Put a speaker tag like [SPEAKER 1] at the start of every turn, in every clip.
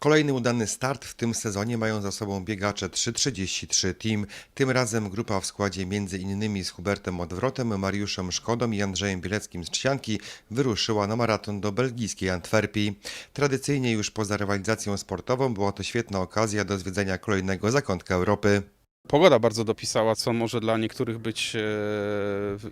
[SPEAKER 1] Kolejny udany start w tym sezonie mają za sobą biegacze 333 Team. Tym razem grupa w składzie m.in. z Hubertem Odwrotem, Mariuszem Szkodą i Andrzejem Bieleckim z Trzcianki wyruszyła na maraton do belgijskiej Antwerpii. Tradycyjnie już poza rywalizacją sportową była to świetna okazja do zwiedzenia kolejnego zakątka Europy.
[SPEAKER 2] Pogoda bardzo dopisała, co może dla niektórych być e,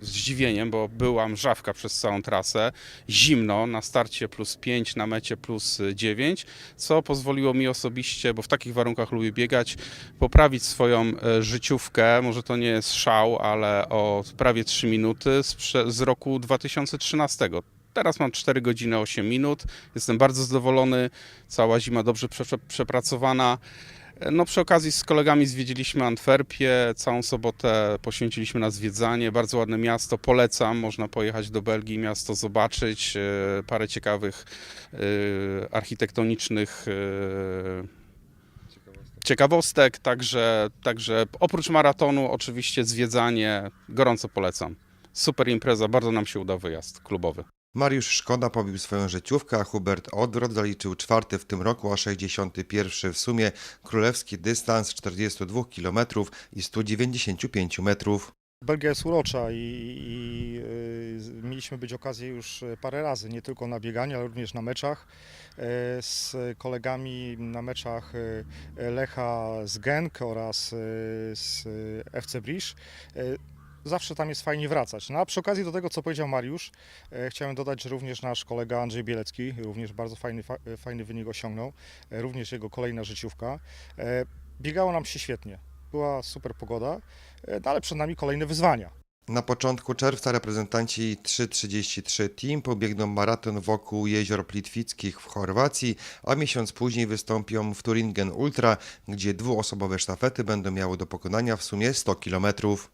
[SPEAKER 2] zdziwieniem, bo była mrzawka przez całą trasę, zimno, na starcie plus 5, na mecie plus 9, co pozwoliło mi osobiście, bo w takich warunkach lubię biegać, poprawić swoją e, życiówkę, może to nie jest szał, ale o prawie 3 minuty z, z roku 2013. Teraz mam 4 godziny 8 minut. Jestem bardzo zadowolony. Cała zima dobrze prze- przepracowana. No przy okazji z kolegami zwiedziliśmy Antwerpię, całą sobotę poświęciliśmy na zwiedzanie, bardzo ładne miasto, polecam, można pojechać do Belgii, miasto zobaczyć, e, parę ciekawych e, architektonicznych e, ciekawostek, także, także oprócz maratonu oczywiście zwiedzanie gorąco polecam. Super impreza, bardzo nam się uda wyjazd klubowy.
[SPEAKER 1] Mariusz Szkoda pobił swoją życiówkę, a Hubert Odwrot zaliczył czwarty w tym roku, a 61 w sumie królewski dystans 42 km i 195 metrów.
[SPEAKER 3] Belgia jest urocza i, i y, mieliśmy być okazję już parę razy, nie tylko na bieganiu, ale również na meczach. E, Z kolegami na meczach e, Lecha z Genk oraz e, z FC Brisz. Zawsze tam jest fajnie wracać. No a przy okazji do tego, co powiedział Mariusz, e, chciałem dodać, że również nasz kolega Andrzej Bielecki również bardzo fajny, fa- fajny wynik osiągnął. E, Również jego kolejna życiówka. E, Biegało nam się świetnie. Była super pogoda, e, no ale przed nami kolejne wyzwania.
[SPEAKER 1] Na początku czerwca reprezentanci 333 Team pobiegną maraton wokół jezior Plitwickich w Chorwacji, a miesiąc później wystąpią w Turingen Ultra, gdzie dwuosobowe sztafety będą miały do pokonania w sumie 100 kilometrów.